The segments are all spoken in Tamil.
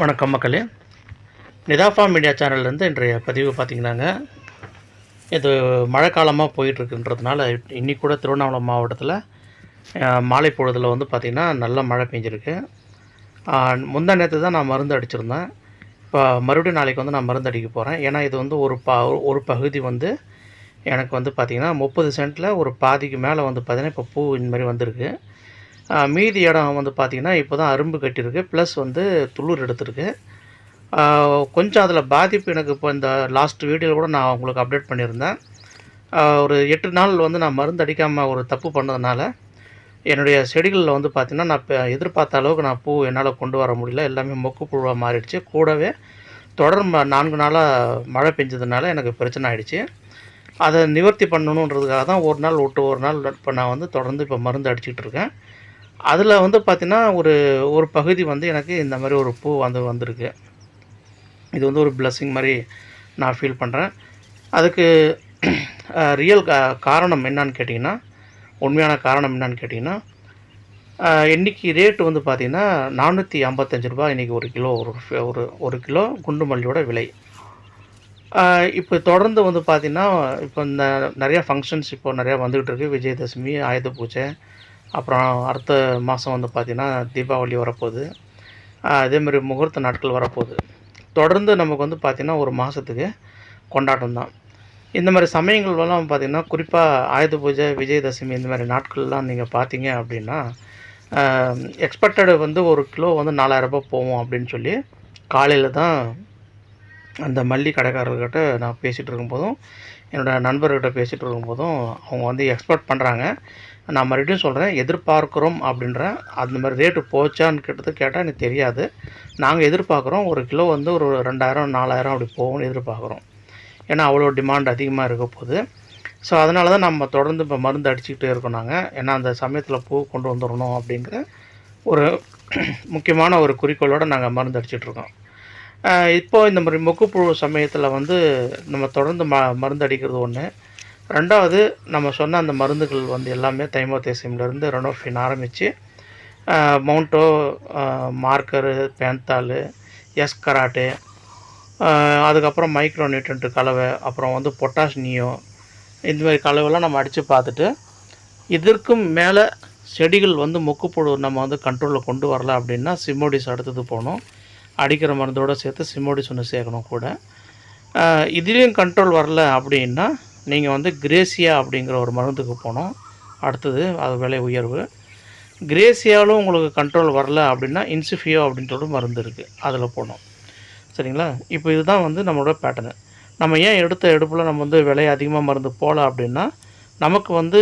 வணக்கம் மக்களே. நிதாஃபா மீடியா சேனல்லேருந்து இன்றைய பதிவு பார்த்திங்கன்னாங்க. இது மழை காலமாக போயிட்டுருக்குன்றதுனால இன்னைக்கு கூட திருவண்ணாமலை மாவட்டத்தில் மாலை பொழுதில் வந்து பார்த்திங்கன்னா நல்ல மழை பெஞ்சிருக்கு. முந்த முந்தா நேற்று தான் நான் மருந்து அடிச்சிருந்தேன். இப்போ மறுபடியும் நாளைக்கு வந்து நான் மருந்து அடிக்க போகிறேன் ஏன்னா இது வந்து ஒரு பா ஒரு பகுதி வந்து எனக்கு வந்து பார்த்திங்கன்னா முப்பது சென்ட்டில் ஒரு பாதிக்கு மேலே வந்து பார்த்திங்கன்னா இப்போ பூ இந்த மாதிரி வந்திருக்கு. மீதி இடம் வந்து பார்த்திங்கன்னா இப்போ தான் அரும்பு கட்டியிருக்கு. ப்ளஸ் வந்து துளுர் எடுத்திருக்கு. கொஞ்சம் அதில் பாதிப்பு எனக்கு இப்போ இந்த லாஸ்ட் வீடியோவில் கூட நான் உங்களுக்கு அப்டேட் பண்ணியிருந்தேன். ஒரு எட்டு நாள் வந்து நான் மருந்து அடிக்காமல் ஒரு தப்பு பண்ணதுனால என்னுடைய செடிகளில் வந்து பார்த்திங்கன்னா நான் இப்போ எதிர்பார்த்த அளவுக்கு நான் பூ என்னால் கொண்டு வர முடியல. எல்லாமே மொக்கு புழுவாக மாறிடுச்சு. கூடவே தொடர் நான்கு நாளாக மழை பெஞ்சதுனால எனக்கு பிரச்சனை ஆகிடுச்சு அதை நிவர்த்தி பண்ணணுன்றதுக்காக தான் ஒரு நாள் விட்டு ஒரு நாள் இப்போ நான் வந்து தொடர்ந்து இப்போ மருந்து அடிச்சிட்டு இருக்கேன். அதில் வந்து பார்த்திங்கன்னா ஒரு ஒரு பகுதி வந்து எனக்கு இந்த மாதிரி ஒரு பூ வந்து வந்திருக்கு. இது வந்து ஒரு பிளஸ்ஸிங் மாதிரி நான் ஃபீல் பண்ணுறேன் அதுக்கு ரியல் காரணம் என்னன்னு கேட்டிங்கன்னா உண்மையான காரணம் என்னன்னு கேட்டிங்கன்னா இன்றைக்கி இன்னைக்கு ரேட்டு வந்து பார்த்திங்கன்னா நானூற்றி ஐம்பத்தஞ்சு ரூபாய் இன்றைக்கி ஒரு கிலோ ஒரு ஒரு ஒரு கிலோ குண்டு மல்லியோட விலை இப்போ தொடர்ந்து வந்து பார்த்திங்கன்னா இப்போ இந்த நிறையா ஃபங்க்ஷன்ஸ் இப்போ நிறையா வந்துகிட்டு இருக்குது விஜயதசமி ஆயுத பூஜை அப்புறம் அடுத்த மாதம் வந்து பார்த்திங்கன்னா தீபாவளி வரப்போகுது. அதேமாதிரி அதே மாதிரி முகூர்த்த நாட்கள் வரப்போகுது. தொடர்ந்து நமக்கு வந்து பார்த்திங்கன்னா ஒரு மாதத்துக்கு கொண்டாட்டம் தான். இந்த மாதிரி சமயங்கள்லாம் பார்த்திங்கன்னா குறிப்பாக ஆயுத பூஜை விஜயதசமி இந்த மாதிரி நாட்கள்லாம் நீங்கள் பார்த்தீங்க அப்படின்னா எக்ஸ்பெக்டடு வந்து ஒரு கிலோ வந்து நாலாயிரரூபா போவோம் அப்படின்னு சொல்லி காலையில் தான் அந்த மல்லி கடைக்காரர்கிட்ட நான் பேசிகிட்டு இருக்கும்போதும் என்னோடய நண்பர்கிட்ட பேசிகிட்டு இருக்கும்போதும் அவங்க வந்து எக்ஸ்பெக்ட் பண்ணுறாங்க நான் மறுபடியும் சொல்கிறேன் எதிர்பார்க்குறோம் அப்படின்ற அந்த மாதிரி ரேட்டு போச்சான்னு கேட்டது கேட்டால் எனக்கு தெரியாது. நாங்கள் எதிர்பார்க்குறோம் ஒரு கிலோ வந்து ஒரு ரெண்டாயிரம் நாலாயிரம் அப்படி போகும்னு எதிர்பார்க்குறோம். ஏன்னா அவ்வளோ டிமாண்ட் அதிகமாக இருக்க போகுது. ஸோ அதனால தான் நம்ம தொடர்ந்து இப்போ மருந்து அடிச்சுக்கிட்டே இருக்கோம் நாங்கள் ஏன்னா அந்த சமயத்தில் பூ கொண்டு வந்துடணும் அப்படிங்கிற ஒரு முக்கியமான ஒரு குறிக்கோளோடு நாங்கள் மருந்து அடிச்சிட்ருக்கோம் இப்போது இப்போ இந்த மாதிரி மொக்குப்புழு சமயத்தில் வந்து நம்ம தொடர்ந்து ம மருந்து அடிக்கிறது ஒன்று ரெண்டாவது நம்ம சொன்ன அந்த மருந்துகள் வந்து எல்லாமே தைமோதேசியம்லேருந்து ரெனோஃபின் ஆரம்பித்து மவுண்டோ மார்க்கரு பேந்தாலு எஸ்கராட்டே அதுக்கப்புறம் மைக்ரோ நியூட்ரண்ட்டு கலவை அப்புறம் வந்து பொட்டாஷ் நியோ இந்த மாதிரி கலவைலாம் நம்ம அடித்து பார்த்துட்டு இதற்கும் மேலே செடிகள் வந்து மொக்குப்புழு நம்ம வந்து கண்ட்ரோலில் கொண்டு வரல அப்படின்னா சிமோடிஸ் அடுத்தது போகணும். அடிக்கிற மருந்தோடு சேர்த்து சிமோடிஸ் ஒன்று சேர்க்கணும் கூட. இதுலேயும் கண்ட்ரோல் வரல அப்படின்னா நீங்கள் வந்து கிரேசியா அப்படிங்கிற ஒரு மருந்துக்கு போகணும் அடுத்தது அது விலை உயர்வு. கிரேசியாலும் உங்களுக்கு கண்ட்ரோல் வரல அப்படின்னா இன்சிஃபியோ அப்படின்ற ஒரு மருந்து இருக்குது அதில் போகணும் சரிங்களா? இப்போ இதுதான் வந்து நம்மளோட பேட்டர்னு நம்ம ஏன் எடுத்த எடுப்பில் நம்ம வந்து விலை அதிகமாக மருந்து போகல அப்படின்னா நமக்கு வந்து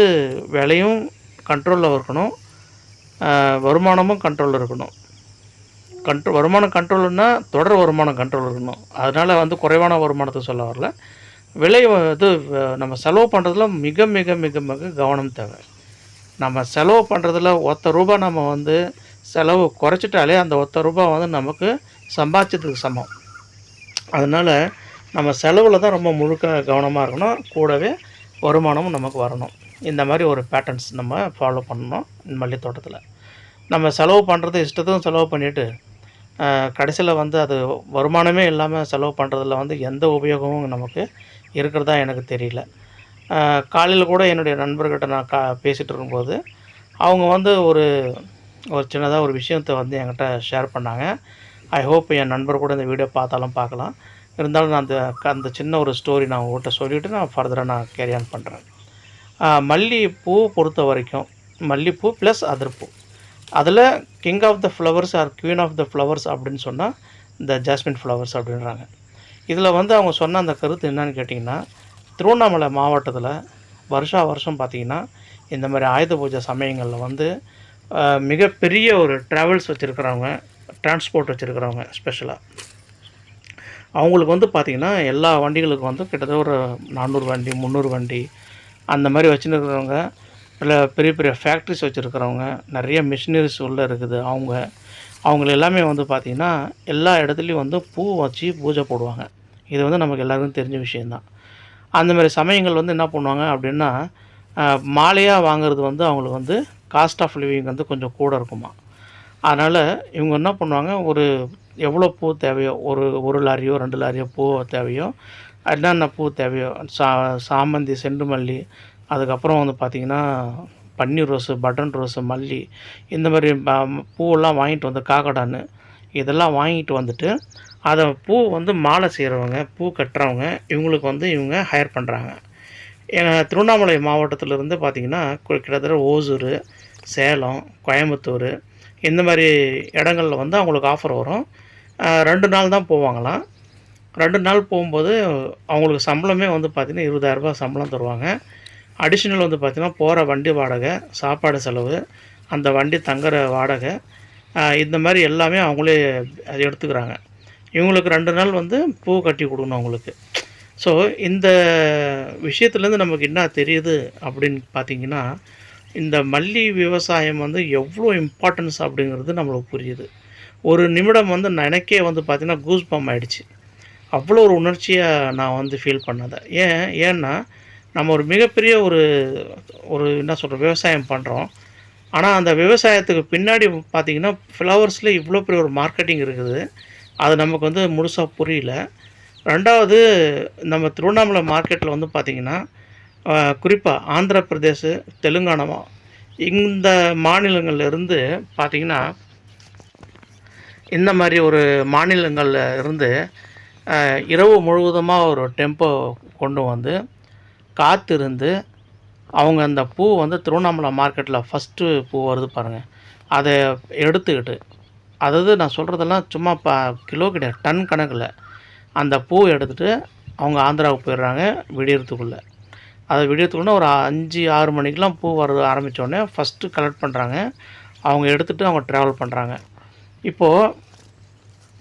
விலையும் கண்ட்ரோலில் இருக்கணும். வருமானமும் கண்ட்ரோலில் இருக்கணும். கண்ட்ரோ வருமானம் கண்ட்ரோல்னால் தொடர் வருமானம் கண்ட்ரோல் இருக்கணும். அதனால் வந்து குறைவான வருமானத்தை சொல்ல வரல. விலை இது நம்ம செலவு பண்ணுறதுல மிக மிக மிக மிக கவனம் தேவை. நம்ம செலவு பண்ணுறதுல ஒத்த ரூபாய் நம்ம வந்து செலவு குறைச்சிட்டாலே அந்த ஒத்த ரூபாய் வந்து நமக்கு சம்பாதிச்சதுக்கு சமம். அதனால் நம்ம செலவில் தான் ரொம்ப முழுக்க கவனமாக இருக்கணும். கூடவே வருமானமும் நமக்கு வரணும். இந்த மாதிரி ஒரு பேட்டர்ன்ஸ் நம்ம ஃபாலோ பண்ணணும். இந்த மல்லி தோட்டத்தில் நம்ம செலவு பண்ணுறது இஷ்டத்துக்கும் செலவு பண்ணிவிட்டு கடைசியில் வந்து அது வருமானமே இல்லாமல் செலவு பண்ணுறதுல வந்து எந்த உபயோகமும் நமக்கு இருக்கிறதா எனக்கு தெரியல. காலையில் கூட என்னுடைய நண்பர்கிட்ட நான் கா பேசிகிட்டு இருக்கும்போது அவங்க வந்து ஒரு ஒரு சின்னதாக ஒரு விஷயத்தை வந்து என்கிட்ட ஷேர் பண்ணாங்க. ஐ ஹோப் என் நண்பர் கூட இந்த வீடியோ பார்த்தாலும் பார்க்கலாம். இருந்தாலும் நான் அந்த அந்த சின்ன ஒரு ஸ்டோரி நான் உங்கள்கிட்ட சொல்லிவிட்டு நான் ஃபர்தராக நான் கேரி ஆன் பண்ணுறேன் மல்லிகைப்பூ பொறுத்த வரைக்கும் மல்லிகைப்பூ ப்ளஸ் அதிர்ப்பூ. அதில் king of the flowers are queen of the flowers அப்படின்னு சொன்னால் இந்த ஜாஸ்மின் ஃப்ளவர்ஸ் அப்படின்றாங்க. இதில் வந்து அவங்க சொன்ன அந்த கருத்து என்னன்னு கேட்டிங்கன்னா திருவண்ணாமலை மாவட்டத்தில் வருஷா வருஷம் பார்த்திங்கன்னா இந்த மாதிரி ஆயுத பூஜை சமயங்களில் வந்து மிகப்பெரிய ஒரு ட்ராவல்ஸ் வச்சுருக்கிறவங்க டிரான்ஸ்போர்ட் வச்சுருக்கிறவங்க ஸ்பெஷலாக அவங்களுக்கு வந்து பார்த்திங்கன்னா எல்லா வண்டிகளுக்கும் வந்து கிட்டத்தட்ட ஒரு நானூறு வண்டி முந்நூறு வண்டி அந்த மாதிரி வச்சுன்னு இருக்கிறவங்க இல்லை பெரிய பெரிய ஃபேக்ட்ரிஸ் வச்சுருக்கிறவங்க நிறைய மிஷினரிஸ் உள்ளே இருக்குது. அவங்க அவங்க எல்லாமே வந்து பார்த்திங்கன்னா எல்லா இடத்துலையும் வந்து பூ வச்சு பூஜை போடுவாங்க. இது வந்து நமக்கு எல்லாருக்கும் தெரிஞ்ச விஷயந்தான் அந்த மாதிரி சமயங்கள் வந்து என்ன பண்ணுவாங்க அப்படின்னா மாலையாக வாங்குறது வந்து அவங்களுக்கு வந்து காஸ்ட் ஆஃப் லிவிங் வந்து கொஞ்சம் கூட இருக்குமா. அதனால் இவங்க என்ன பண்ணுவாங்க ஒரு எவ்வளோ பூ தேவையோ ஒரு ஒரு லாரியோ ரெண்டு லாரியோ பூ தேவையோ என்னென்ன பூ தேவையோ சா சாமந்தி செண்டுமல்லி அதுக்கப்புறம் வந்து பார்த்திங்கன்னா பன்னீர் ரோஸு பட்டன் ரோஸு மல்லி இந்த மாதிரி ப- பூவெல்லாம் வாங்கிட்டு வந்து காக்கடான்னு இதெல்லாம் வாங்கிட்டு வந்துட்டு அதை பூ வந்து மாலை செய்கிறவங்க பூ கட்டுறவங்க இவங்களுக்கு வந்து இவங்க ஹையர் பண்ணுறாங்க திருவண்ணாமலை மாவட்டத்திலேருந்து பார்த்திங்கன்னா கிட்டத்தட்ட ஓசூர் சேலம் கோயம்புத்தூர் இந்த மாதிரி இடங்களில் வந்து அவங்களுக்கு ஆஃபர் வரும். ரெண்டு நாள் தான் போவாங்களாம். ரெண்டு நாள் போகும்போது அவங்களுக்கு சம்பளமே வந்து பார்த்திங்கன்னா இருபதாயிரரூபா சம்பளம் தருவாங்க. அடிஷ்னல் வந்து பார்த்திங்கன்னா போகிற வண்டி வாடகை சாப்பாடு செலவு அந்த வண்டி தங்குற வாடகை இந்த மாதிரி எல்லாமே அவங்களே அது எடுத்துக்கிறாங்க. இவங்களுக்கு ரெண்டு நாள் வந்து பூ கட்டி கொடுக்கணும் அவங்களுக்கு. ஸோ இந்த விஷயத்துலேருந்து நமக்கு என்ன தெரியுது அப்படின்னு பார்த்தீங்கன்னா இந்த மல்லி விவசாயம் வந்து எவ்வளோ இம்பார்ட்டன்ஸ் அப்படிங்கிறது நம்மளுக்கு புரியுது. ஒரு நிமிடம் வந்து எனக்கே வந்து பார்த்திங்கன்னா கூஸ் பம் ஆகிடுச்சு அவ்வளோ ஒரு உணர்ச்சியாக நான் வந்து ஃபீல் பண்ணதை. ஏன் ஏன்னா நம்ம ஒரு மிகப்பெரிய ஒரு ஒரு என்ன சொல்கிற விவசாயம் பண்ணுறோம் ஆனால் அந்த விவசாயத்துக்கு பின்னாடி பார்த்திங்கன்னா ஃப்ளவர்ஸில் இவ்வளோ பெரிய ஒரு மார்க்கெட்டிங் இருக்குது. அது நமக்கு வந்து முழுசாக புரியல. ரெண்டாவது நம்ம திருவண்ணாமலை மார்க்கெட்டில் வந்து பார்த்திங்கன்னா குறிப்பாக ஆந்திர பிரதேஷ் தெலுங்கானா இந்த மாநிலங்கள்லேருந்து பார்த்திங்கன்னா இந்த மாதிரி ஒரு மாநிலங்களில் இருந்து இரவு முழுவதுமாக ஒரு டெம்போ கொண்டு வந்து காத்திருந்து அவங்க அந்த பூ வந்து திருவண்ணாமலை மார்க்கெட்டில் ஃபஸ்ட்டு பூ வருது பாருங்கள் அதை எடுத்துக்கிட்டு அதாவது நான் சொல்கிறதெல்லாம் சும்மா ப கிலோ கிடையாது டன் கணக்கில். அந்த பூ எடுத்துகிட்டு அவங்க ஆந்திராவுக்கு போயிடுறாங்க விடியறதுக்குள்ளே. அதை விடியறதுக்குள்ளே ஒரு அஞ்சு ஆறு மணிக்கெலாம் பூ வர ஆரம்பித்தோடனே ஃபஸ்ட்டு கலெக்ட் பண்ணுறாங்க அவங்க எடுத்துகிட்டு அவங்க ட்ராவல் பண்ணுறாங்க இப்போது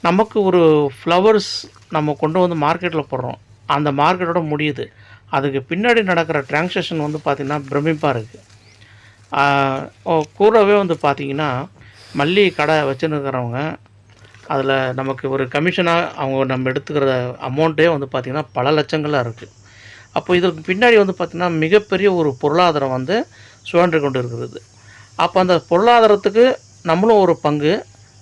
நமக்கு ஒரு ஃப்ளவர்ஸ் நம்ம கொண்டு வந்து மார்க்கெட்டில் போடுறோம். அந்த மார்க்கெட்டோட முடியுது. அதுக்கு பின்னாடி நடக்கிற டிரான்சேக்ஷன் வந்து பார்த்திங்கன்னா பிரமிப்பாக இருக்குது கூடவே வந்து பார்த்திங்கன்னா மல்லிகை கடை வச்சுருக்கிறவங்க அதில் நமக்கு ஒரு கமிஷனாக அவங்க நம்ம எடுத்துக்கிற அமௌண்ட்டே வந்து பார்த்திங்கன்னா பல லட்சங்களாக இருக்குது அப்போ இதற்கு பின்னாடி வந்து பார்த்திங்கன்னா மிகப்பெரிய ஒரு பொருளாதாரம் வந்து சுழன்று கொண்டு இருக்கிறது அப்போ அந்த பொருளாதாரத்துக்கு நம்மளும் ஒரு பங்கு.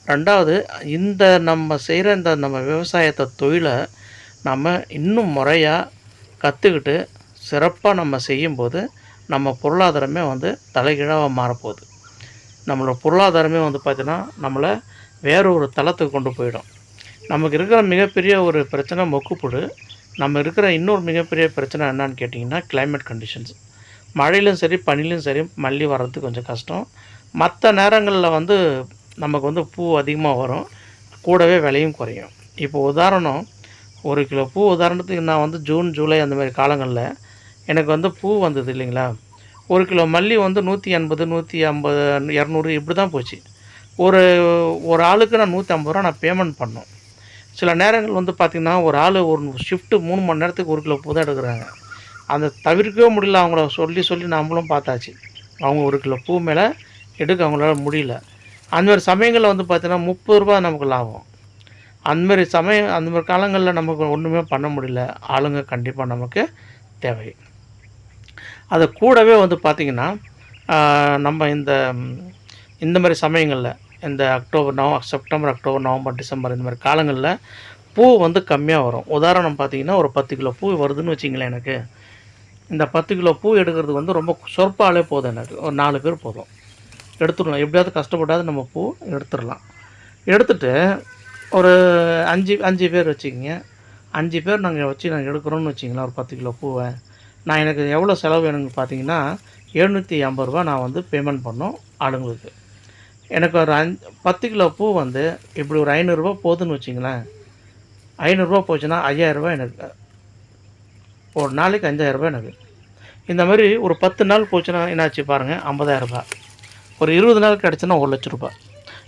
ரெண்டாவது இந்த நம்ம செய்கிற இந்த நம்ம விவசாயத்தை தொழிலை நம்ம இன்னும் முறையாக கற்றுக்கிட்டு சிறப்பாக நம்ம செய்யும்போது நம்ம பொருளாதாரமே வந்து தலைகீழாக மாறப்போகுது. நம்மளோட பொருளாதாரமே வந்து பார்த்திங்கன்னா நம்மளை வேறு ஒரு தளத்துக்கு கொண்டு போயிடும். நமக்கு இருக்கிற மிகப்பெரிய ஒரு பிரச்சனை மொக்குப்புடு நம்ம இருக்கிற இன்னொரு மிகப்பெரிய பிரச்சனை என்னன்னு கேட்டிங்கன்னா கிளைமேட் கண்டிஷன்ஸ் மழையிலும் சரி பனிலையும் சரி மல்லி வர்றது கொஞ்சம் கஷ்டம். மற்ற நேரங்களில் வந்து நமக்கு வந்து பூ அதிகமாக வரும். கூடவே விலையும் குறையும். இப்போ உதாரணம் ஒரு கிலோ பூ. உதாரணத்துக்கு நான் வந்து ஜூன் ஜூலை அந்த மாதிரி காலங்களில் எனக்கு வந்து பூ வந்தது இல்லைங்களா? ஒரு கிலோ மல்லி வந்து நூற்றி எண்பது நூற்றி ஐம்பது இரநூறு இப்படி தான் போச்சு. ஒரு ஒரு ஆளுக்கு நான் நூற்றி ஐம்பது ரூபா நான் பேமெண்ட் பண்ணோம். சில நேரங்கள் வந்து பார்த்திங்கன்னா ஒரு ஆள் ஒரு ஷிஃப்ட்டு மூணு மணி நேரத்துக்கு ஒரு கிலோ பூ தான் எடுக்கிறாங்க. அந்த தவிர்க்கவே முடியல. அவங்கள சொல்லி சொல்லி நம்மளும் பார்த்தாச்சு. அவங்க ஒரு கிலோ பூ மேலே எடுக்க அவங்களால முடியல. அந்த மாதிரி சமயங்களில் வந்து பார்த்தீங்கன்னா முப்பது ரூபா நமக்கு லாபம். அந்தமாதிரி சமயம் அந்த மாதிரி காலங்களில் நமக்கு ஒன்றுமே பண்ண முடியல. ஆளுங்க கண்டிப்பாக நமக்கு தேவை. அது கூடவே வந்து பார்த்திங்கன்னா நம்ம இந்த இந்த மாதிரி சமயங்களில் இந்த அக்டோபர் நவ செப்டம்பர் அக்டோபர் நவம்பர் டிசம்பர் இந்த மாதிரி காலங்களில் பூ வந்து கம்மியாக வரும். உதாரணம் பார்த்தீங்கன்னா ஒரு பத்து கிலோ பூ வருதுன்னு வச்சிங்களேன் எனக்கு. இந்த பத்து கிலோ பூ எடுக்கிறதுக்கு வந்து ரொம்ப சொற்பாலே போதும் எனக்கு. ஒரு நாலு பேர் போதும். எடுத்துடலாம். எப்படியாவது கஷ்டப்பட்டாது நம்ம பூ எடுத்துடலாம். எடுத்துகிட்டு ஒரு அஞ்சு அஞ்சு பேர் வச்சுக்கிங்க. அஞ்சு பேர் நாங்கள் வச்சு நாங்கள் எடுக்கிறோம்னு வச்சிங்களேன் ஒரு பத்து கிலோ பூவை. நான் எனக்கு எவ்வளோ செலவு வேணும்னு பார்த்தீங்கன்னா எழுநூற்றி ஐம்பது ரூபா நான் வந்து பேமெண்ட் பண்ணோம் ஆளுங்களுக்கு. எனக்கு ஒரு அஞ் பத்து கிலோ பூ வந்து இப்படி ஒரு ஐநூறுரூவா போகுதுன்னு வச்சிங்களேன் ஐநூறுரூவா போச்சுன்னா ஐயாயிரரூபா எனக்கு ஒரு நாளைக்கு அஞ்சாயிரரூபா எனக்கு. இந்த மாதிரி ஒரு பத்து நாள் போச்சுன்னா என்னாச்சு பாருங்கள் ஐம்பதாயிரரூபா ஒரு இருபது நாள் கிடச்சுன்னா ஒரு லட்ச ரூபாய்.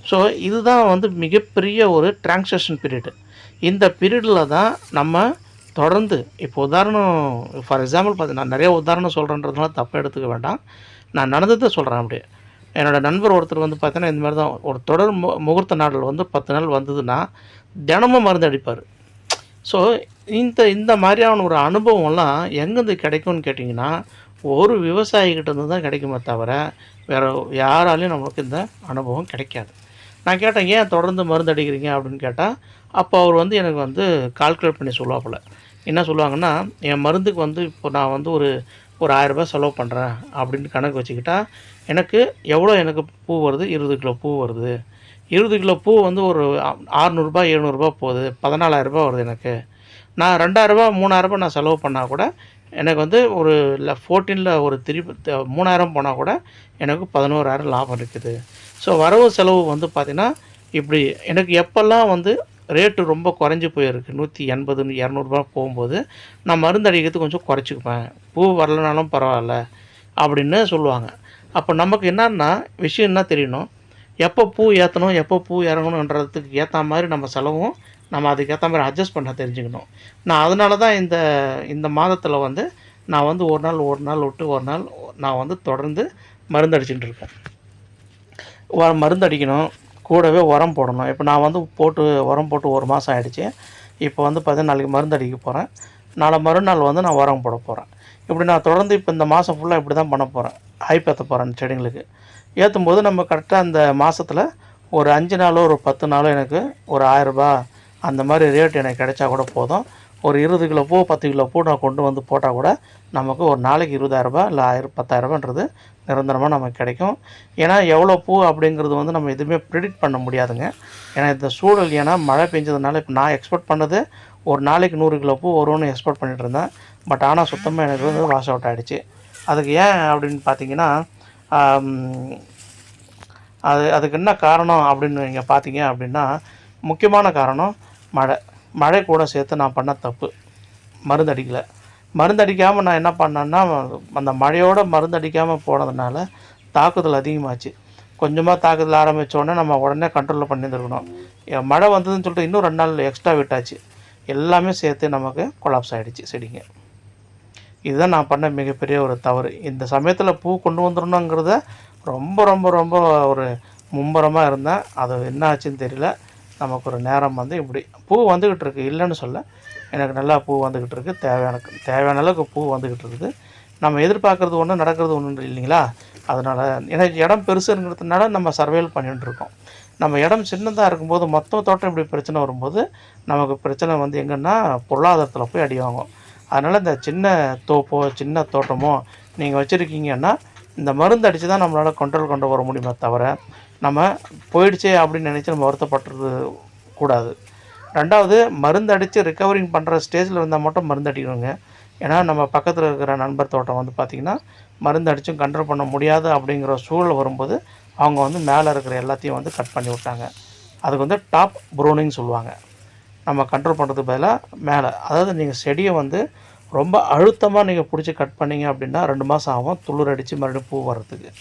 ஸோ இதுதான் வந்து மிகப்பெரிய ஒரு டிரான்சாக்ஷன் பீரியடு இந்த பீரியடில் தான் நம்ம தொடர்ந்து இப்போ உதாரணம் ஃபார் எக்ஸாம்பிள் பார்த்து நான் நிறைய உதாரணம் சொல்கிறேன்றதுனால தப்பாக எடுத்துக்க வேண்டாம். நான் நடந்ததை சொல்கிறேன் அப்படியே. என்னோட நண்பர் ஒருத்தர் வந்து பார்த்தீங்கன்னா இந்த மாதிரி தான் ஒரு தொடர் மு முகூர்த்த நாள் வந்து பத்து நாள் வந்ததுன்னா தினமும் மருந்து அடிப்பார். ஸோ இந்த இந்த மாதிரியான ஒரு அனுபவம்லாம் எங்கேருந்து கிடைக்கும்னு கேட்டிங்கன்னா ஒரு விவசாயிகிட்டேருந்து தான் கிடைக்குமே தவிர வேறு யாராலையும் நம்மளுக்கு இந்த அனுபவம் கிடைக்காது. நான் கேட்டேன் ஏன் தொடர்ந்து மருந்து அடிக்கிறீங்க? அப்படின்னு கேட்டால் அப்போ அவர் வந்து எனக்கு வந்து கால்குலேட் பண்ணி சொல்லுவாப்புல. என்ன சொல்லுவாங்கன்னா என் மருந்துக்கு வந்து இப்போ நான் வந்து ஒரு ஒரு ஆயரரூபா செலவு பண்ணுறேன் அப்படின்னு கணக்கு வச்சுக்கிட்டா எனக்கு எவ்வளோ எனக்கு பூ வருது? இருபது கிலோ பூ வருது. இருபது கிலோ பூ வந்து ஒரு ஆறுநூறுபா எழுநூறுபா போகுது. பதினாலாயிரரூபா வருது எனக்கு. நான் ரெண்டாயிரரூபா மூணாயிரரூபா நான் செலவு பண்ணால் கூட எனக்கு வந்து ஒரு இல்லை ஃபோர்டீனில் ஒரு திருப்பி மூணாயிரம் போனால் கூட எனக்கு பதினோராயிரம் லாபம் இருக்குது. ஸோ வரவு செலவு வந்து பார்த்திங்கன்னா இப்படி எனக்கு எப்போல்லாம் வந்து ரேட்டு ரொம்ப குறைஞ்சி போயிருக்கு நூற்றி எண்பது இரநூறுபா போகும்போது நான் மருந்து அடிக்கிறது கொஞ்சம் குறைச்சிக்குவேன். பூ வரலனாலும் பரவாயில்ல அப்படின்னு சொல்லுவாங்க. அப்போ நமக்கு என்னன்னா விஷயம் என்ன தெரியணும்? எப்போ பூ ஏற்றணும் எப்போ பூ இறங்கணுன்றதுக்கு ஏற்ற மாதிரி நம்ம செலவும் நம்ம அதுக்கேற்ற மாதிரி அட்ஜஸ்ட் பண்ண தெரிஞ்சுக்கணும். நான் அதனால தான் இந்த இந்த மாதத்தில் வந்து நான் வந்து ஒரு நாள் ஒரு நாள் விட்டு ஒரு நாள் நான் வந்து தொடர்ந்து மருந்து அடிச்சுட்டு இருக்கேன். மருந்து அடிக்கணும். கூடவே உரம் போடணும். இப்போ நான் வந்து போட்டு உரம் போட்டு ஒரு மாதம் ஆகிடுச்சு இப்போ வந்து பார்த்தீங்கன்னா நாளைக்கு மருந்து அடிக்க போகிறேன் நாளை மறுநாள் வந்து நான் உரம் போட போகிறேன் இப்படி நான் தொடர்ந்து இப்போ இந்த மாதம் ஃபுல்லாக இப்படி தான் பண்ண போகிறேன் ஹைப் ஏற்ற போகிறேன் செடிங்களுக்கு. ஏற்றும் போது நம்ம கரெக்டாக அந்த மாதத்தில் ஒரு அஞ்சு நாளோ ஒரு பத்து நாளோ எனக்கு ஒரு ஆயிரரூபா அந்த மாதிரி ரேட் எனக்கு கிடைச்சா கூட போதும். ஒரு இருபது கிலோ பூ பத்து கிலோ பூ நான் கொண்டு வந்து போட்டால் கூட நமக்கு ஒரு நாளைக்கு இருபதாயிரரூபா இல்லை ஆயிரம் பத்தாயிரரூபான்றது நிரந்தரமாக நமக்கு கிடைக்கும். ஏன்னா எவ்வளோ பூ அப்படிங்கிறது வந்து நம்ம எதுவுமே ப்ரிடிக்ட் பண்ண முடியாதுங்க. ஏன்னா இந்த சூழல் ஏன்னா மழை பெஞ்சதுனால இப்போ நான் எக்ஸ்போர்ட் பண்ணது ஒரு நாளைக்கு நூறு கிலோ பூ வரும்னு எக்ஸ்போர்ட் பண்ணிகிட்டு இருந்தேன். பட் ஆனால் சுத்தமாக எனக்கு வந்து வாஷ் அவுட் ஆகிடுச்சு அதுக்கு ஏன் அப்படின்னு பார்த்தீங்கன்னா அது அதுக்கு என்ன காரணம் அப்படின்னு நீங்கள் பார்த்தீங்க அப்படின்னா முக்கியமான காரணம் மழை மழை கூட சேர்த்து நான் பண்ண தப்பு. மருந்தடிக்கலை மருந்தடிக்காமல் நான் என்ன பண்ணேன்னா அந்த மழையோட மருந்தடிக்காமல் போனதுனால தாக்குதல் அதிகமாச்சு. கொஞ்சமாக தாக்குதல் ஆரம்பித்தோடனே நம்ம உடனே கண்ட்ரோலில் பண்ணியிருந்துருக்கணும். மழை வந்ததுன்னு சொல்லிட்டு இன்னும் ரெண்டு நாள் எக்ஸ்ட்ரா விட்டாச்சு. எல்லாமே சேர்த்து நமக்கு கொலாப்ஸ் ஆகிடுச்சு செடிங்க. இதுதான் நான் பண்ண மிகப்பெரிய ஒரு தவறு. இந்த சமயத்தில் பூ கொண்டு வந்துடணுங்கிறத ரொம்ப ரொம்ப ரொம்ப ஒரு மும்பரமாக இருந்தேன். அது என்ன ஆச்சுன்னு தெரியல. நமக்கு ஒரு நேரம் வந்து இப்படி பூ வந்துக்கிட்டு இருக்குது இல்லைன்னு சொல்ல. எனக்கு நல்லா பூ வந்துக்கிட்டு இருக்குது தேவையான தேவையான அளவுக்கு பூ வந்துக்கிட்டு இருக்குது நம்ம எதிர்பார்க்குறது ஒன்று நடக்கிறது ஒன்று இல்லைங்களா? அதனால் எனக்கு இடம் பெருசுங்கிறதுனால நம்ம சர்வேல் பண்ணிகிட்டுருக்கோம் நம்ம இடம் சின்னதாக இருக்கும்போது மொத்த தோட்டம் இப்படி பிரச்சனை வரும்போது நமக்கு பிரச்சனை வந்து எங்கன்னா பொருளாதாரத்தில் போய் அடி வாங்கும். அதனால் இந்த சின்ன தோப்போ சின்ன தோட்டமோ நீங்கள் வச்சுருக்கீங்கன்னா இந்த மருந்து அடித்து தான் நம்மளால் கண்ட்ரோல் கொண்டு வர முடியுமே தவிர நம்ம போயிடுச்சே அப்படின்னு நினச்சி நம்ம வருத்தப்பட்டுறது கூடாது. ரெண்டாவது மருந்து அடித்து ரிக்கவரிங் பண்ணுற ஸ்டேஜில் இருந்தால் மட்டும் மருந்து அடிக்கணுங்க ஏன்னா நம்ம பக்கத்தில் இருக்கிற நண்பர் தோட்டம் வந்து பார்த்திங்கன்னா மருந்து அடித்தும் கண்ட்ரோல் பண்ண முடியாது அப்படிங்கிற சூழல் வரும்போது அவங்க வந்து மேலே இருக்கிற எல்லாத்தையும் வந்து கட் பண்ணி விட்டாங்க. அதுக்கு வந்து டாப் ப்ரூனிங் சொல்லுவாங்க. நம்ம கண்ட்ரோல் பண்ணுறதுக்கு பதிலாக மேலே. அதாவது நீங்கள் செடியை வந்து ரொம்ப அழுத்தமாக நீங்கள் பிடிச்சி கட் பண்ணீங்க அப்படின்னா ரெண்டு மாதம் ஆகும். துளிர் அடித்து மறுபடியும் பூ வர்றதுக்கு.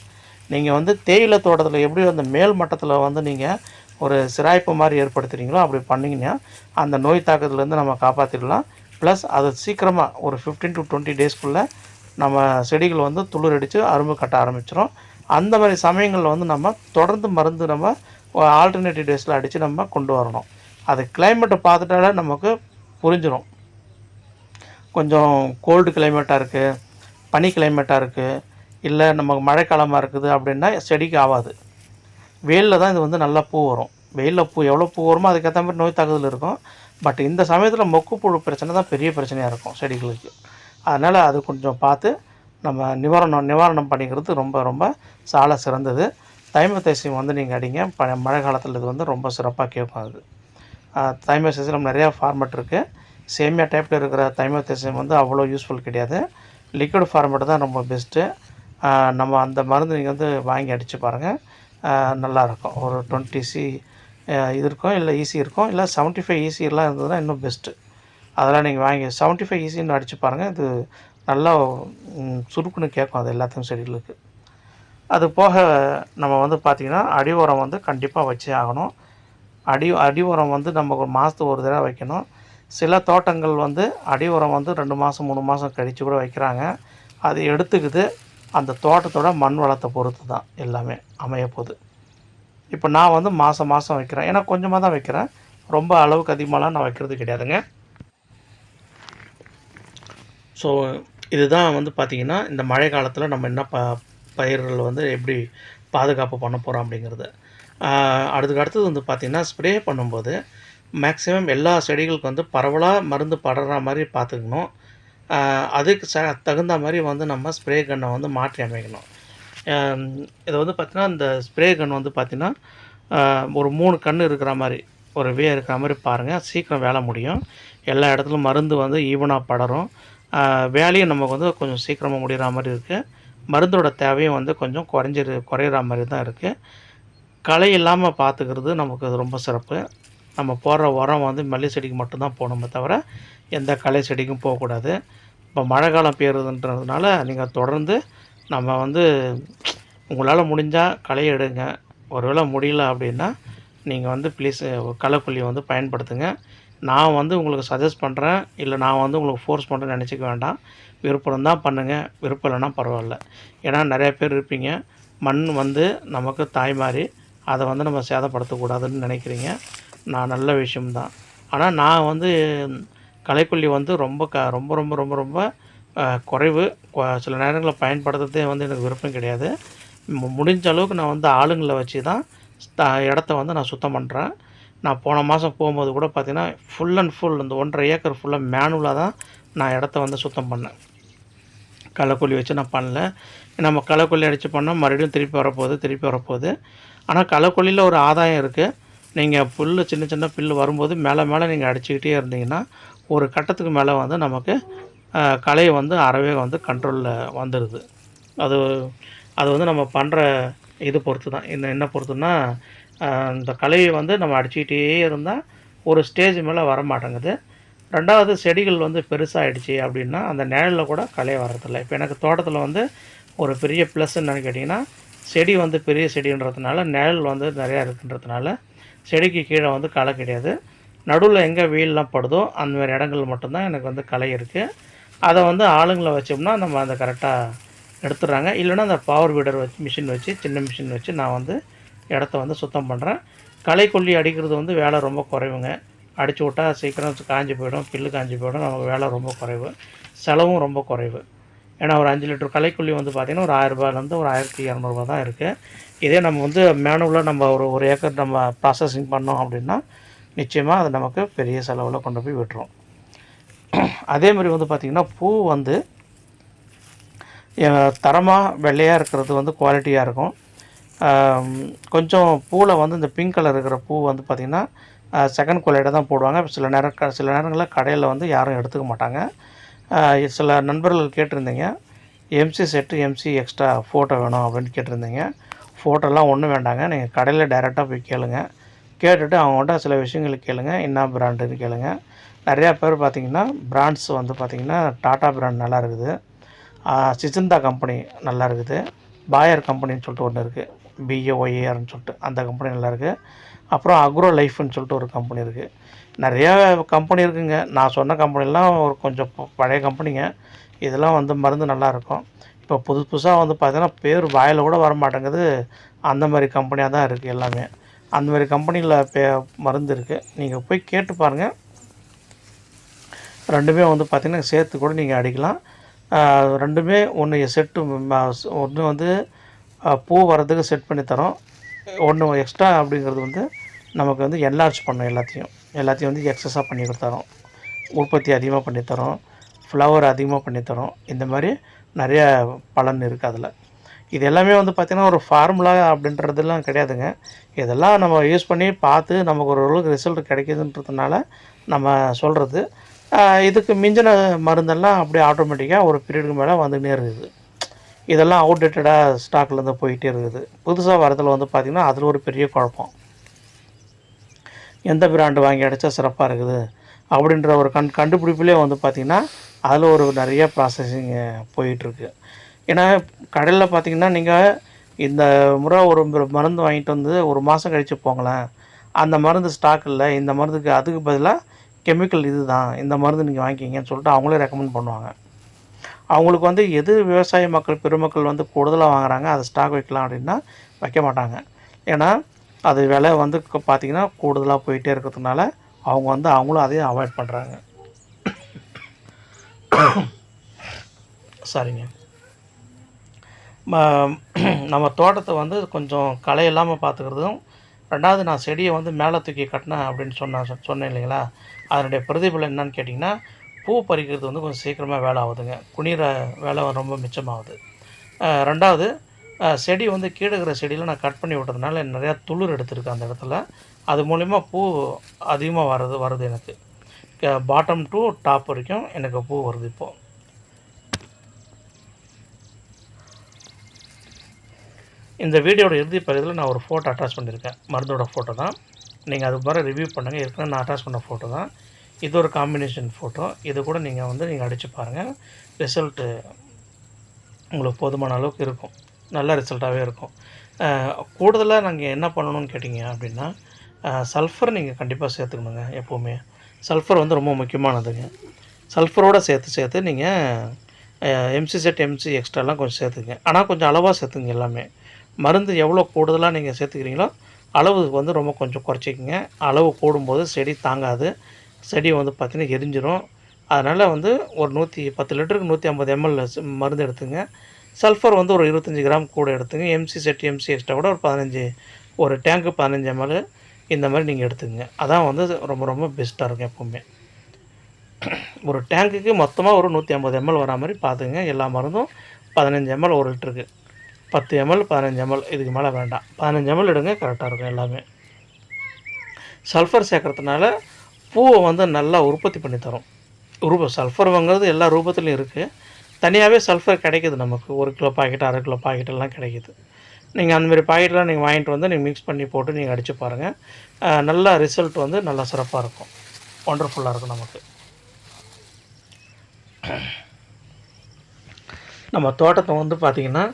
நீங்கள் வந்து தேயிலை தோட்டத்தில் எப்படி அந்த மேல் மட்டத்தில் வந்து நீங்கள் ஒரு சிராய்ப்பு மாதிரி ஏற்படுத்துகிறீங்களோ அப்படி பண்ணிங்கன்னா அந்த நோய் தாக்கத்துலேருந்து நம்ம காப்பாற்றிடலாம் ப்ளஸ் அது சீக்கிரமாக ஒரு ஃபிஃப்டீன் டு டுவெண்ட்டி டேஸ்க்குள்ளே நம்ம செடிகள் வந்து துளிர் அடித்து அரும்பு கட்ட ஆரம்பிச்சிடும் அந்த மாதிரி சமயங்களில் வந்து நம்ம தொடர்ந்து மருந்து நம்ம ஆல்டர்னேட்டிவ் டேஸில் அடித்து நம்ம கொண்டு வரணும். அது கிளைமேட்டை பார்த்துட்டாலே நமக்கு புரிஞ்சிடும் கொஞ்சம் கோல்டு கிளைமேட்டாக இருக்குது பனி கிளைமேட்டாக இருக்குது இல்லை நமக்கு மழைக்காலமாக இருக்குது அப்படின்னா செடிக்கு ஆகாது வெயிலில் தான் இது வந்து நல்லா பூ வரும். வெயிலில் பூ எவ்வளோ பூ வருமோ அதுக்கேற்ற மாதிரி நோய் தாக்குதல் இருக்கும். பட் இந்த சமயத்தில் மொக்குப்புழு பிரச்சனை தான் பெரிய பிரச்சனையாக இருக்கும் செடிகளுக்கு. அதனால் அது கொஞ்சம் பார்த்து நம்ம நிவாரணம் நிவாரணம் பண்ணிக்கிறது ரொம்ப ரொம்ப சால சிறந்தது. தைமத்தேசியம் வந்து நீங்கள் அடிங்க. ப மழை காலத்தில் இது வந்து ரொம்ப சிறப்பாக கேட்கும் அது. தைமத்தேசியம் நிறையா ஃபார்மேட் இருக்குது சேமியா டைப்பில் இருக்கிற தைமத்தேசியம் வந்து அவ்வளோ யூஸ்ஃபுல் கிடையாது. லிக்விட் ஃபார்மேட் தான் ரொம்ப பெஸ்ட்டு நம்ம அந்த மருந்து நீங்கள் வந்து வாங்கி அடித்து பாருங்கள் நல்லாயிருக்கும். ஒரு டுவெண்ட்டி சி இது இருக்கும் இல்லை ஈஸி இருக்கும் இல்லை செவன்ட்டி ஃபைவ் ஈஸிலாம் இருந்ததுன்னா இன்னும் பெஸ்ட்டு அதெல்லாம் நீங்கள் வாங்கி செவன்ட்டி ஃபைவ் ஈஸின்னு அடித்து பாருங்கள் இது நல்லா சுருக்குன்னு கேட்கும் அது எல்லாத்தையும் செடிகளுக்கு. அது போக நம்ம வந்து பார்த்திங்கன்னா அடி உரம் வந்து கண்டிப்பாக வச்சே ஆகணும். அடி அடி உரம் வந்து நம்ம ஒரு மாதத்துக்கு ஒரு தடவை வைக்கணும். சில தோட்டங்கள் வந்து அடி உரம் வந்து ரெண்டு மாதம் மூணு மாதம் கழித்து கூட வைக்கிறாங்க. அது எடுத்துக்குது. அந்த தோட்டத்தோட மண் வளத்தை பொறுத்து தான் எல்லாமே அமையப்போகுது இப்போ நான் வந்து மாதம் மாதம் வைக்கிறேன். ஏன்னா கொஞ்சமாக தான் வைக்கிறேன். ரொம்ப அளவுக்கு அதிகமாகலாம் நான் வைக்கிறது கிடையாதுங்க. ஸோ இதுதான் வந்து பார்த்திங்கன்னா இந்த மழை காலத்தில் நம்ம என்ன ப பயிர்கள் வந்து எப்படி பாதுகாப்பு பண்ண போகிறோம் அப்படிங்கிறது. அடுத்து அதுக்கு அடுத்தது வந்து பார்த்திங்கன்னா ஸ்ப்ரே பண்ணும்போது மேக்ஸிமம் எல்லா செடிகளுக்கு வந்து பரவலாக மருந்து படுற மாதிரி பார்த்துக்கணும் அதுக்கு ச தகுந்த மாதிரி வந்து நம்ம ஸ்ப்ரே கன்னை வந்து மாற்றி அமைக்கணும். இதை வந்து பார்த்திங்கன்னா இந்த ஸ்ப்ரே கன் வந்து பார்த்திங்கன்னா ஒரு மூணு கன்று இருக்கிற மாதிரி ஒரு வே இருக்கிற மாதிரி பாருங்கள் சீக்கிரம் வேலை முடியும். எல்லா இடத்துலையும் மருந்து வந்து ஈவனாக படரும். வேலையும் நமக்கு வந்து கொஞ்சம் சீக்கிரமாக முடிகிற மாதிரி இருக்குது மருந்தோட தேவையும் வந்து கொஞ்சம் குறைஞ்சிரு குறையிற மாதிரி தான் இருக்குது களை இல்லாமல் பார்த்துக்கிறது நமக்கு அது ரொம்ப சிறப்பு. நம்ம போடுற உரம் வந்து மல்லி செடிக்கு மட்டும்தான் போகணுமே தவிர எந்த களை செடிக்கும் போகக்கூடாது. இப்போ மழை காலம் பெய்யுறதுன்றதுனால நீங்கள் தொடர்ந்து நம்ம வந்து உங்களால் முடிஞ்சால் களை எடுங்க. ஒருவேளை முடியல அப்படின்னா நீங்கள் வந்து ப்ளீஸ் களைக்கொல்லியை வந்து பயன்படுத்துங்க. நான் வந்து உங்களுக்கு சஜஸ்ட் பண்ணுறேன் இல்லை நான் வந்து உங்களுக்கு ஃபோர்ஸ் பண்ணுறேன்னு நினச்சிக்க வேண்டாம். விருப்பம் தான் பண்ணுங்கள் விருப்பம் இல்லைன்னா பரவாயில்ல. ஏன்னா நிறையா பேர் இருப்பீங்க. மண் வந்து நமக்கு தாய் மாதிரி அதை வந்து நம்ம சேதப்படுத்தக்கூடாதுன்னு நினைக்கிறீங்க. நான் நல்ல விஷயம்தான். ஆனால் நான் வந்து கலைக்கொல்லி வந்து ரொம்ப க ரொம்ப ரொம்ப ரொம்ப ரொம்ப குறைவு. கொ- சில நேரங்களில் பயன்படுத்துறதே வந்து எனக்கு விருப்பம் கிடையாது. முடிஞ்ச அளவுக்கு நான் வந்து ஆளுங்களை வச்சு தான் இடத்த வந்து நான் சுத்தம் பண்ணுறேன் நான் போன மாதம் போகும்போது கூட பார்த்திங்கன்னா ஃபுல் அண்ட் ஃபுல் இந்த ஒன்றரை ஏக்கர் ஃபுல்லாக மேனுவலாக தான் நான் இடத்த வந்து சுத்தம் பண்ணேன். களைக்கொல்லி வச்சு நான் பண்ணல. நம்ம களைக்கொல்லி அடித்து பண்ணால் மறுபடியும் திருப்பி வரப்போகுது திருப்பி வரப்போகுது. ஆனால் களைக்கொல்லியில் ஒரு ஆதாயம் இருக்குது நீங்கள் புல் சின்ன சின்ன புல் வரும்போது மேலே மேலே நீங்கள் அடிச்சுக்கிட்டே இருந்தீங்கன்னா ஒரு கட்டத்துக்கு மேலே வந்து நமக்கு கலையை வந்து அறவே வந்து கண்ட்ரோலில் வந்துடுது அது அது வந்து நம்ம பண்ணுற இது பொறுத்து தான் என்ன என்ன பொறுத்துன்னா இந்த கலையை வந்து நம்ம அடிச்சுக்கிட்டே இருந்தால் ஒரு ஸ்டேஜ் மேலே வர மாட்டேங்குது ரெண்டாவது செடிகள் வந்து பெருசாகிடுச்சு அப்படின்னா அந்த நிழலில் கூட களை வர்றதில்ல. இப்போ எனக்கு தோட்டத்தில் வந்து ஒரு பெரிய ப்ளஸ் என்னென்னு கேட்டிங்கன்னா செடி வந்து பெரிய செடின்றதுனால நிழல் வந்து நிறையா இருக்குன்றதுனால செடிக்கு கீழே வந்து களை கிடையாது. நடுவில் எங்கே வெயிலெலாம் படுதோ அந்த மாதிரி இடங்கள் மட்டும்தான் எனக்கு வந்து களை இருக்குது அதை வந்து ஆளுங்களை வச்சோம்னா நம்ம அதை கரெக்டாக எடுத்துடுறாங்க. இல்லைன்னா அந்த பவர் வீடர் வச்சு மிஷின் வச்சு சின்ன மிஷின் வச்சு நான் வந்து இடத்த வந்து சுத்தம் பண்ணுறேன் களை கொல்லி அடிக்கிறது வந்து வேலை ரொம்ப குறைவுங்க. அடிச்சு விட்டா சீக்கிரம் காஞ்சி போயிடும் பில்லு காஞ்சி போயிடும் நமக்கு வேலை ரொம்ப குறைவு. செலவும் ரொம்ப குறைவு. ஏன்னா ஒரு அஞ்சு லிட்டர் கலைக்குள்ளி வந்து பார்த்திங்கன்னா ஒரு ஆயிரரூபாலேருந்து ஒரு ஆயிரத்தி இரநூறுபா தான் இருக்குது இதே நம்ம வந்து மேனுவலாக நம்ம ஒரு ஒரு ஏக்கர் நம்ம ப்ராசஸிங் பண்ணோம் அப்படின்னா நிச்சயமாக அது நமக்கு பெரிய செலவில் கொண்டு போய் விட்டுரும். அதே மாதிரி வந்து பார்த்திங்கன்னா பூ வந்து தரமாக வெள்ளையாக இருக்கிறது வந்து குவாலிட்டியாக இருக்கும். கொஞ்சம் பூவில் வந்து இந்த பிங்க் கலர் இருக்கிற பூ வந்து பார்த்திங்கன்னா செகண்ட் குவாலிட்டியாக தான் போடுவாங்க. சில நேரம் க- சில நேரங்களில் கடையில் வந்து யாரும் எடுத்துக்க மாட்டாங்க. சில நண்பர்கள் கேட்டிருந்தீங்க. MC set MC extra photo வேணும் அப்படின்னு கேட்டிருந்தீங்க. ஃபோட்டோலாம் ஒன்றும் வேண்டாங்க. நீங்கள் கடையில் டைரெக்டாக போய் கேளுங்க. கேட்டுட்டு அவங்கள்ட்ட சில விஷயங்கள் கேளுங்க. என்ன பிராண்டுன்னு கேளுங்க. நிறையா பேர் பார்த்தீங்கன்னா பிராண்ட்ஸ் வந்து பார்த்திங்கன்னா டாடா பிராண்ட் நல்லா இருக்குது. சிஜந்தா கம்பெனி நல்லா இருக்குது. பாயர் கம்பெனின்னு சொல்லிட்டு ஒன்று இருக்குது பிஏஒஏஆர்னு சொல்லிட்டு அந்த கம்பெனி நல்லா இருக்குது அப்புறம் அக்ரோ லைஃப்னு சொல்லிட்டு ஒரு கம்பெனி இருக்குது நிறையா கம்பெனி இருக்குங்க. நான் சொன்ன கம்பெனிலாம் ஒரு கொஞ்சம் பழைய கம்பெனிங்க இதெல்லாம் வந்து மருந்து நல்லா இருக்கும். இப்போ புது புதுசாக வந்து பார்த்தீங்கன்னா பேர் வாயில் கூட வர மாட்டேங்குது. அந்த மாதிரி கம்பெனியாக தான் இருக்குது எல்லாமே. அந்த மாதிரி கம்பெனியில் பே மருந்து இருக்குது நீங்கள் போய் கேட்டு பாருங்கள் ரெண்டுமே வந்து பார்த்திங்கன்னா சேர்த்து கூட நீங்கள் அடிக்கலாம். ரெண்டுமே ஒன்று செட்டு ஒன்று வந்து பூ வர்றதுக்கு செட் பண்ணி தரோம். ஒன்று எக்ஸ்ட்ரா அப்படிங்கிறது வந்து நமக்கு வந்து என்லார்ஜ் பண்ணும் எல்லாத்தையும். எல்லாத்தையும் வந்து எக்ஸஸாக பண்ணி கொடுத்தாரோம் உற்பத்தி அதிகமாக பண்ணித்தரோம் ஃப்ளவர் அதிகமாக பண்ணித்தரோம் இந்த மாதிரி நிறைய பலன் இருக்குது அதில். இது எல்லாமே வந்து பார்த்திங்கன்னா ஒரு ஃபார்முலா அப்படின்றதெல்லாம் கிடையாதுங்க. இதெல்லாம் நம்ம யூஸ் பண்ணி பார்த்து நமக்கு ஒரு ஓரளவுக்கு ரிசல்ட் கிடைக்குதுன்றதுனால நம்ம சொல்கிறது இதுக்கு மிஞ்சின மருந்தெல்லாம் அப்படியே ஆட்டோமேட்டிக்காக ஒரு பீரியடுக்கு மேலே வந்துகிட்டே இருக்குது. இதெல்லாம் அவுடேட்டடாக ஸ்டாக்லேருந்து போயிட்டே இருக்குது. புதுசாக வரதில் வந்து பார்த்திங்கன்னா அதில் ஒரு பெரிய குழப்பம். எந்த பிராண்டு வாங்கி அடித்தா சிறப்பாக இருக்குது? அப்படின்ற ஒரு கண் கண்டுபிடிப்புலேயே வந்து பார்த்திங்கன்னா அதில் ஒரு நிறைய ப்ராசஸிங் போயிட்டுருக்கு. ஏன்னா கடையில் பார்த்தீங்கன்னா நீங்கள் இந்த முறை ஒரு மருந்து வாங்கிட்டு வந்து ஒரு மாதம் கழித்து போங்களேன். அந்த மருந்து ஸ்டாக் இல்லை இந்த மருந்துக்கு அதுக்கு பதிலாக கெமிக்கல் இது தான் இந்த மருந்து நீங்கள் வாங்கிக்கிங்கன்னு சொல்லிட்டு அவங்களே ரெக்கமெண்ட் பண்ணுவாங்க. அவங்களுக்கு வந்து எது விவசாய மக்கள் பெருமக்கள் வந்து கூடுதலாக வாங்குறாங்க அதை ஸ்டாக் வைக்கலாம் அப்படின்னா வைக்க மாட்டாங்க. ஏன்னா அது விலை வந்து பார்த்திங்கன்னா பார்த்தீங்கன்னா கூடுதலாக போயிட்டே இருக்கிறதுனால அவங்க வந்து அவங்களும் அதையும் அவாய்ட் பண்ணுறாங்க சரிங்க. ம- நம்ம தோட்டத்தை வந்து கொஞ்சம் களை இல்லாமல் பார்த்துக்கிறதும் ரெண்டாவது நான் செடியை வந்து மேலே தூக்கி கட்டினேன் அப்படின்னு சொன்ன சொன்னேன் இல்லைங்களா? அதனுடைய பிரதிபலன் என்னன்னு கேட்டிங்கன்னா பூ பறிக்கிறது வந்து கொஞ்சம் சீக்கிரமாக வேலை ஆகுதுங்க. குனிகிற வேலை ரொம்ப மிச்சமாகுது. ரெண்டாவது செடி வந்து கீழே இருக்கிற செடியில் நான் கட் பண்ணி விட்டதுனால நிறையா துளிர் எடுத்திருக்கேன் அந்த இடத்துல. அது மூலிமா பூ அதிகமாக வர்றது வருது எனக்கு. பாட்டம் டு டாப் வரைக்கும் எனக்கு பூ வருது இப்போது இந்த வீடியோட இறுதி பகுதியில் நான் ஒரு ஃபோட்டோ அட்டாச் பண்ணியிருக்கேன். மருந்தோட ஃபோட்டோ தான். நீங்கள் அது மாதிரி ரிவ்யூ பண்ணுங்கள் ஏற்கனவே நான் அட்டாச் பண்ண ஃபோட்டோ தான். இது ஒரு காம்பினேஷன் ஃபோட்டோ இது கூட நீங்கள் வந்து நீங்கள் அடித்து பாருங்கள் ரிசல்ட்டு உங்களுக்கு போதுமான அளவுக்கு இருக்கும். நல்ல ரிசல்ட்டாகவே இருக்கும். கூடுதலாக நாங்கள் என்ன பண்ணணும்னு கேட்டிங்க அப்படின்னா சல்ஃபர் நீங்கள் கண்டிப்பாக சேர்த்துக்கணுங்க எப்போவுமே. சல்ஃபர் வந்து ரொம்ப முக்கியமானதுங்க. சல்ஃபரோடு சேர்த்து சேர்த்து நீங்கள் எம்சி செட் எம்சி எக்ஸ்ட்ராலாம் கொஞ்சம் சேர்த்துங்க ஆனால் கொஞ்சம் அளவாக சேர்த்துங்க எல்லாமே. மருந்து எவ்வளோ கூடுதலாக நீங்கள் சேர்த்துக்கிறீங்களோ அளவு வந்து ரொம்ப கொஞ்சம் குறைச்சிக்கங்க. அளவு கூடும்போது செடி தாங்காது. செடி வந்து பார்த்திங்கன்னா எரிஞ்சிரும். அதனால் வந்து ஒரு நூற்றி பத்து லிட்டருக்கு நூற்றி ஐம்பது எம்எல் மருந்து எடுத்துங்க. சல்ஃபர் வந்து ஒரு இருபத்தஞ்சி கிராம் கூட எடுத்துங்க. எம்சி செட் எம்சி எக்ஸ்ட்ரா கூட ஒரு பதினஞ்சு ஒரு டேங்க்கு பதினஞ்சு எம்எல் இந்த மாதிரி நீங்கள் எடுத்துக்கங்க. அதான் வந்து ரொம்ப ரொம்ப பெஸ்ட்டாக இருக்கும் எப்போவுமே. ஒரு டேங்க்குக்கு மொத்தமாக ஒரு நூற்றி ஐம்பது எம்எல் வரா மாதிரி பார்த்துங்க எல்லா மருந்தும் பதினஞ்சு எம்எல் ஒரு லிட்டருக்கு. பத்து எம்எல் பதினஞ்சு எம்எல் இதுக்கு மேலே வேண்டாம். பதினஞ்சு எம்எல் எடுங்க கரெக்டாக இருக்கும் எல்லாமே. சல்ஃபர் சேர்க்கறதுனால பூவை வந்து நல்லா உற்பத்தி பண்ணி தரும். ரூப சல்ஃபர் வாங்குறது எல்லா ரூபத்துலையும் இருக்குது தனியாகவே சல்ஃபர் கிடைக்குது நமக்கு. ஒரு கிலோ பாக்கெட் அரை கிலோ பாக்கெட்டெல்லாம் கிடைக்கிது. கிடைக்குது நீங்கள் அந்தமாரி பாக்கெட்லாம் நீங்கள் வாங்கிட்டு வந்து நீங்கள் மிக்ஸ் பண்ணி போட்டு நீங்கள் அடித்து பாருங்கள் நல்ல ரிசல்ட் வந்து நல்லா சிறப்பாக இருக்கும். ஒண்டர்ஃபுல்லாக இருக்கும் நமக்கு. நம்ம தோட்டத்தை வந்து பார்த்திங்கன்னா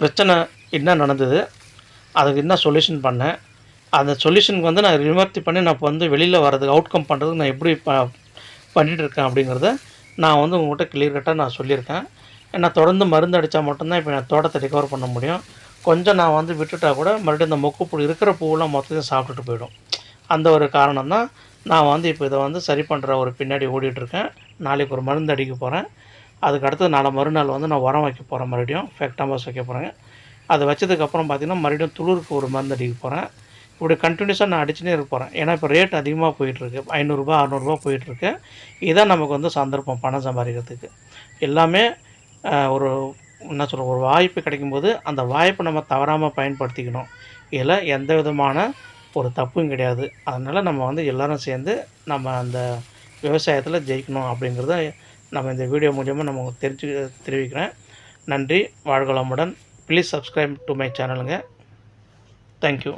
பிரச்சனை என்ன நடந்தது அதுக்கு என்ன சொல்யூஷன் பண்ணேன் அந்த சொல்யூஷனுக்கு வந்து நான் விமர்த்தி பண்ணி நான் இப்போ வந்து வெளியில் வர்றதுக்கு அவுட்கம் பண்ணுறதுக்கு நான் எப்படி ப பண்ணிகிட்டு இருக்கேன் அப்படிங்கிறத நான் வந்து உங்கள்கிட்ட கிளியர் கட்டாக நான் சொல்லியிருக்கேன். ஏன்னா தொடர்ந்து மருந்து அடித்தா மட்டும்தான் இப்போ நான் தோட்டத்தை ரிகவர் பண்ண முடியும். கொஞ்சம் நான் வந்து விட்டுட்டா கூட மறுபடியும் இந்த மொக்குப்பூ இருக்கிற பூவெல்லாம் மொத்தத்தையும் சாப்பிட்டுட்டு போயிடும். அந்த ஒரு காரணம் தான் நான் வந்து இப்போ இதை வந்து சரி பண்ணுற ஒரு பின்னாடி ஓடிட்டுருக்கேன். நாளைக்கு ஒரு மருந்து அடிக்க போகிறேன் அதுக்கு அடுத்து நாளை மறுநாள் வந்து நான் உரம் வைக்க போகிறேன் மறுபடியும். ஃபேக்டாம்பாஸ் வைக்க போகிறேன் அதை வச்சதுக்கப்புறம் பார்த்திங்கன்னா மறுபடியும் துளிருக்கு ஒரு மருந்து அடிக்க போகிறேன் இப்படி கண்டினியூஸாக நான் அடிச்சுனே இருக்க போகிறேன் ஏன்னா இப்போ ரேட் அதிகமாக போயிட்டுருக்கு. ஐநூறுரூபா அறநூறுபா போயிட்டுருக்கு. இதுதான் நமக்கு வந்து சந்தர்ப்பம் பணம் சம்பாதிக்கிறதுக்கு. எல்லாமே ஒரு என்ன சொல்கிற ஒரு வாய்ப்பு கிடைக்கும்போது அந்த வாய்ப்பை நம்ம தவறாமல் பயன்படுத்திக்கணும். இதில் எந்த விதமான ஒரு தப்பும் கிடையாது. அதனால் நம்ம வந்து எல்லோரும் சேர்ந்து நம்ம அந்த விவசாயத்தில் ஜெயிக்கணும் அப்படிங்கிறத நம்ம இந்த வீடியோ மூலியமாக நம்ம தெரிஞ்சு தெரிவிக்கிறேன். நன்றி வாழ்களமுடன் ப்ளீஸ் சப்ஸ்கிரைப் டு மை சேனலுங்க தேங்க்யூ